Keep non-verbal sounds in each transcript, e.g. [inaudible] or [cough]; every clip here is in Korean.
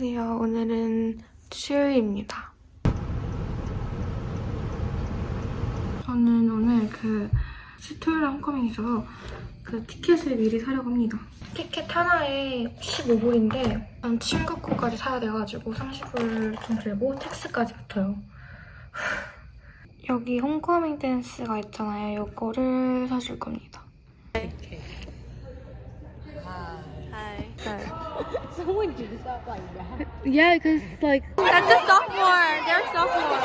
안녕하세요. 오늘은 수요일입니다. 저는 오늘 그 스토요일 홈커밍이 있어서 그 티켓을 미리 사려고 합니다. 티켓 하나에 15불인데 난 친구거까지 사야 돼가지고 30불 좀 들고 텍스까지 붙어요. 여기 홈커밍 댄스가 있잖아요. 이거를 사줄 겁니다. Someone dressed up like that. Yeah, because like that's a sophomore. They're sophomore.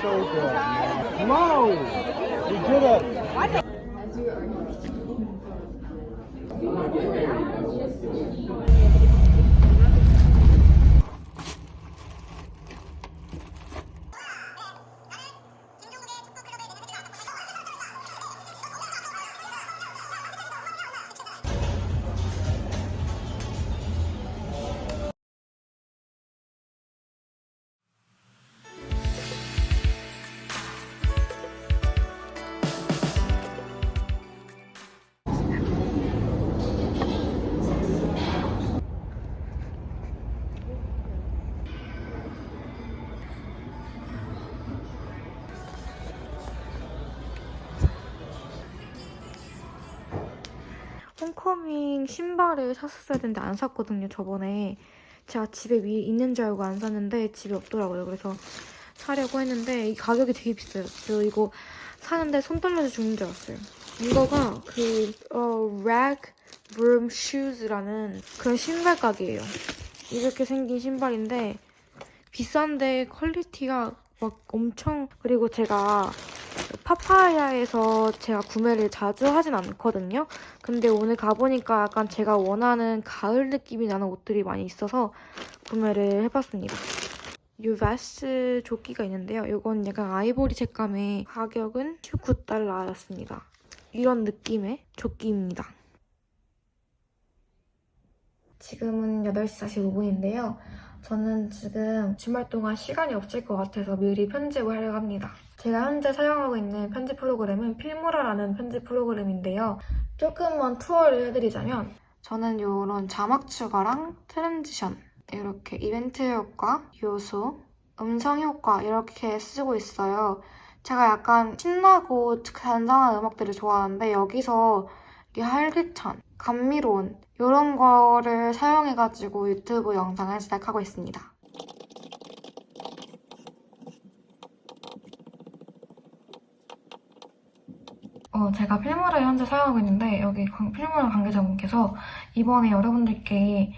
so good. No! You did it! 홈커밍 신발을 샀었어야 되는데 안 샀거든요, 저번에. 제가 집에 위 있는 줄 알고 안 샀는데 집에 없더라고요. 그래서 사려고 했는데 이 가격이 되게 비싸요. 저 이거 사는데 손 떨려서 죽는 줄 알았어요. 이거가 그 어, rag broom shoes라는 그런 신발 가게예요. 이렇게 생긴 신발인데 비싼데 퀄리티가 막 엄청 그리고 제가 파파야에서 제가 구매를 자주 하진 않거든요. 근데 오늘 가보니까 약간 제가 원하는 가을 느낌이 나는 옷들이 많이 있어서 구매를 해봤습니다. 이 베스트 조끼가 있는데요. 이건 약간 아이보리 색감의 가격은 19달러였습니다. 이런 느낌의 조끼입니다. 지금은 8시 45분인데요. 저는 지금 주말 동안 시간이 없을 것 같아서 미리 편집을 하려고 합니다. 제가 현재 사용하고 있는 편집 프로그램은 필모라라는 편집 프로그램인데요. 조금만 투어를 해드리자면 저는 이런 자막 추가랑 트랜지션 이렇게 이벤트 효과, 요소, 음성 효과 이렇게 쓰고 있어요. 제가 약간 신나고 잔잔한 음악들을 좋아하는데 여기서 이게 활기찬, 감미로운 이런 거를 사용해가지고 유튜브 영상을 시작하고 있습니다. 어, 제가 필모를 현재 사용하고 있는데 여기 관- 필모라 관계자분께서 이번에 여러분들께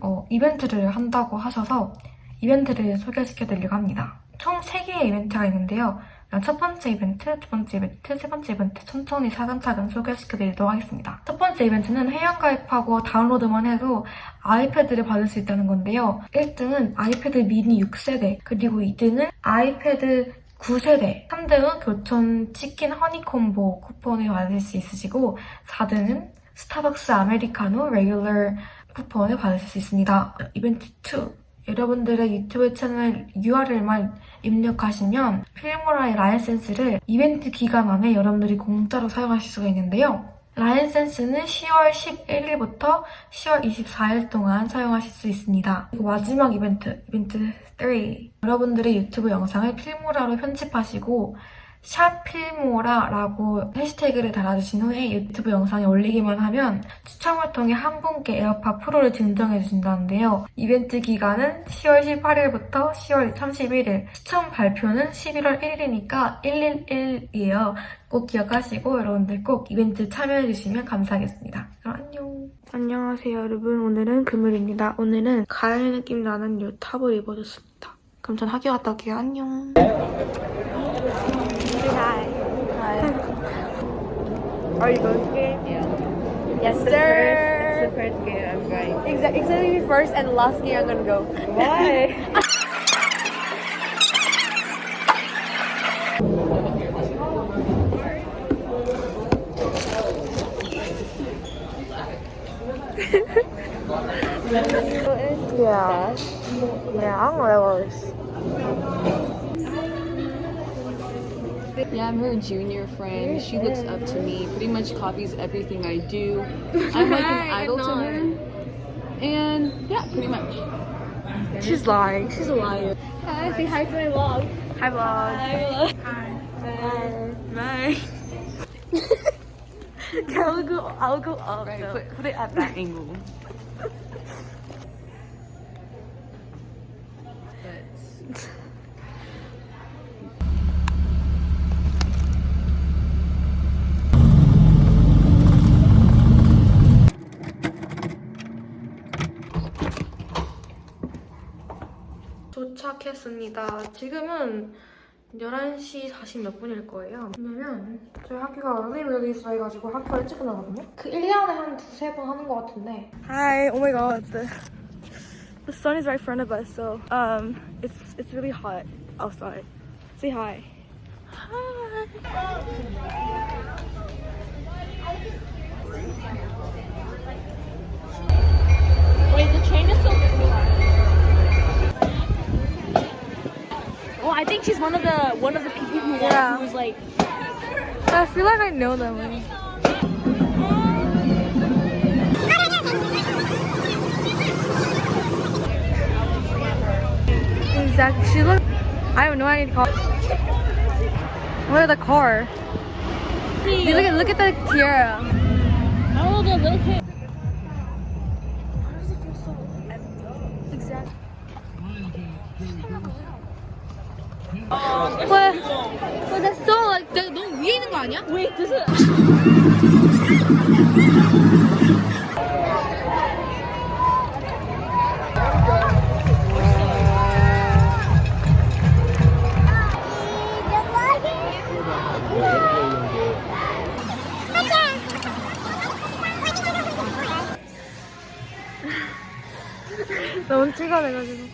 어, 이벤트를 한다고 하셔서 이벤트를 소개시켜드리려고 합니다. 총 3개의 이벤트가 있는데요. 첫 번째 이벤트, 두 번째 이벤트, 세 번째 이벤트 천천히 차근차근 소개시켜드리도록 하겠습니다. 첫 번째 이벤트는 회원가입하고 다운로드만 해도 아이패드를 받을 수 있다는 건데요. 1등은 아이패드 미니 6세대, 그리고 2등은 아이패드 9세대, 3등은 교촌 치킨 허니콤보 쿠폰을 받을 수 있으시고 4등은 스타벅스 아메리카노 레귤러 쿠폰을 받으실 수 있습니다. 이벤트 2. 여러분들의 유튜브 채널 URL만 입력하시면 필모라의 라이센스를 이벤트 기간 안에 여러분들이 공짜로 사용하실 수가 있는데요. 라이센스는 10월 11일부터 10월 24일 동안 사용하실 수 있습니다. 그리고 마지막 이벤트, 이벤트 3. 여러분들의 유튜브 영상을 필모라로 편집하시고 샵 필모라라고 해시태그를 달아주신 후에 유튜브 영상에 올리기만 하면 추첨을 통해 한 분께 에어팟 프로를 증정해 주신다는데요. 이벤트 기간은 10월 18일부터 10월 31일, 추첨 발표는 11월 1일이니까 111이에요. 꼭 기억하시고 여러분들 꼭 이벤트 참여해 주시면 감사하겠습니다. 그럼 안녕. 안녕하세요 여러분. 오늘은 금요일입니다. 오늘은 가을 느낌 나는 요 탑을 입어줬습니다. 그럼 전 학교 갔다 올게요. 안녕. Hi. Hi. [laughs] Are you going to the game? Yeah. Yes, sir. It's the first game I'm going. Exactly. It's be first and last game I'm gonna go. Why? [laughs] [laughs] Yeah. Yeah, I don't know what that was. Yeah, I'm her junior friend. She looks up to me, pretty much copies everything I do. [laughs] I'm like an idol to her. And yeah, pretty much. She's lying. She's a liar. Hi, say hi to my vlog. Hi, vlog. Hi. Hi. Bye. I'll go. I'll go up. Right, put, put it at that angle. [laughs] That's 도착했습니다. 지금은 11시 40몇 분일 거예요. 왜냐면 저희 학교가 early release 해가지고 학교 일찍 끝나거든요. 그 1년에 한 두세 번 하는 것 같은데 Hi. Oh my God. The the sun is right in front of us, so um, it's it's really hot outside. Say hi. Hi. I think she's one of the one of the people who, Yeah. was like I feel like I know them. Like. Exactly. She look. I don't know. I need to call. Where the car? You look at look at the tiara. oh the little kid. That's so like 너- 너무 위에 있는 거 아니야? This is 너무 찍어내가지고.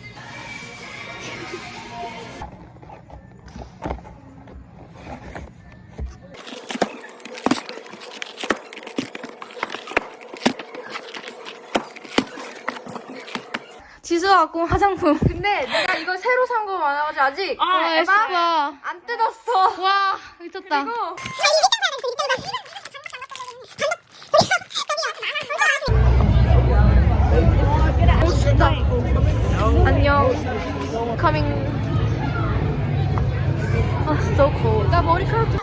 지수가 갖고 온 화장품. 근데 내가 이걸 새로 산 거 많아가지고 아직 아, 에바 안 뜯었어. 와 미쳤다. 안녕. Coming. 아, so cold. 나 머리카락 좀.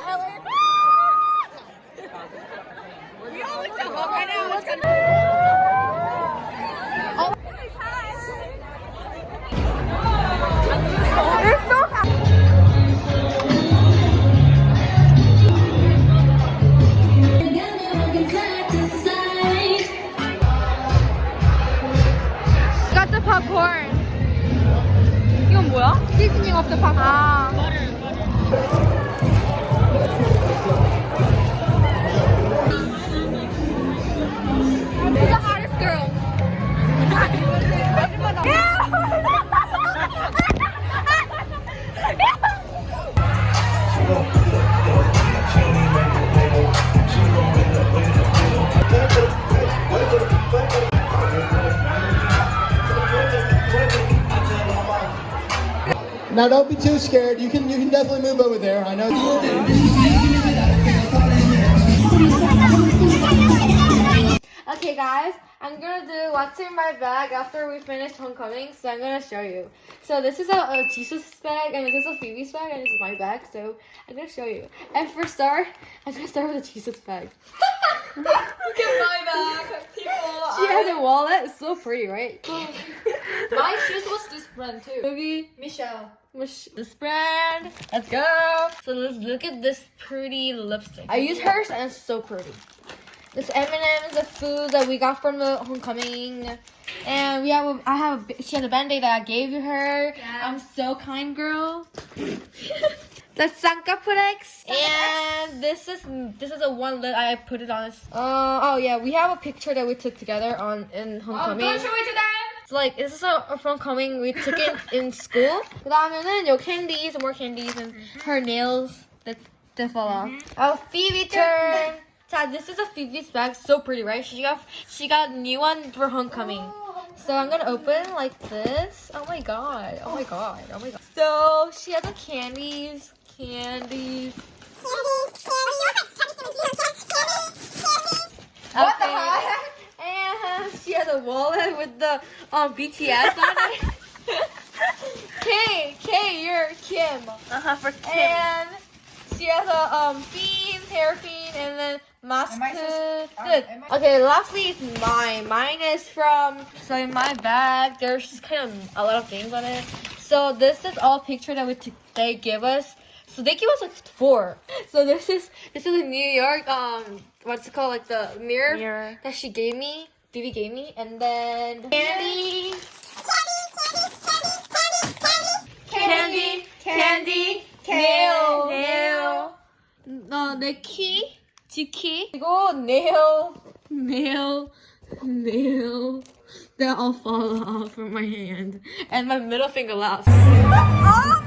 아. Now don't be too scared. You can you can definitely move over there. I know. Okay, guys, I'm gonna do what's in my bag after we finish homecoming. So I'm gonna show you. So this is a, a Jesus bag, and this is a Phoebe's bag, and this is my bag. So I'm gonna show you. And for start, I'm gonna start with the Jesus bag. Look at my bag, people. She has a wallet. It's so pretty, right? [laughs] My shoes was this brand too. Maybe Michelle. This brand. Let's go. So let's look at this pretty lipstick. I use hers, and it's so pretty. This M&M's the food that we got from the homecoming, and we have. A, I have. A, she has a band-aid that I gave her. I'm so kind, girl. [laughs] the Sankapurex, and this is this is the one that I put it on. Uh oh yeah, we have a picture that we took together on in homecoming. it to them. It's like this is a, a homecoming we took it [laughs] in school. 그다음에는 요 candies, more candies, and her nails that that fall off. Oh, Phoebe turn. [laughs] 자, this is a Phoebe's bag, so pretty, right? She got she got a new one for homecoming. So I'm gonna open like this. Oh my god! Oh my god! Oh my god! So she has the candies, candies. What the heck? And And has a wallet with the um BTS on it. [laughs] K, K, you're Kim. Uh-huh, for And she has a um fiend, hair fiend, and then mask. Am I supposed- um, Good. am I- Okay, lastly is mine. Mine is from so in my bag. There's just kind of a lot of things on it. So this is all picture that we t- they give us. So they give us like four. [laughs] So this is this is in New York. Um, what's it called? Like the mirror, Mirror. that she gave me. Bibi gave me, and then candy. Candy, candy, nail, nail. 어, 내 키, 지키. 그리고 nail, nail, nail. That all fall off from my hand. And my middle finger laughs. Oh [laughs]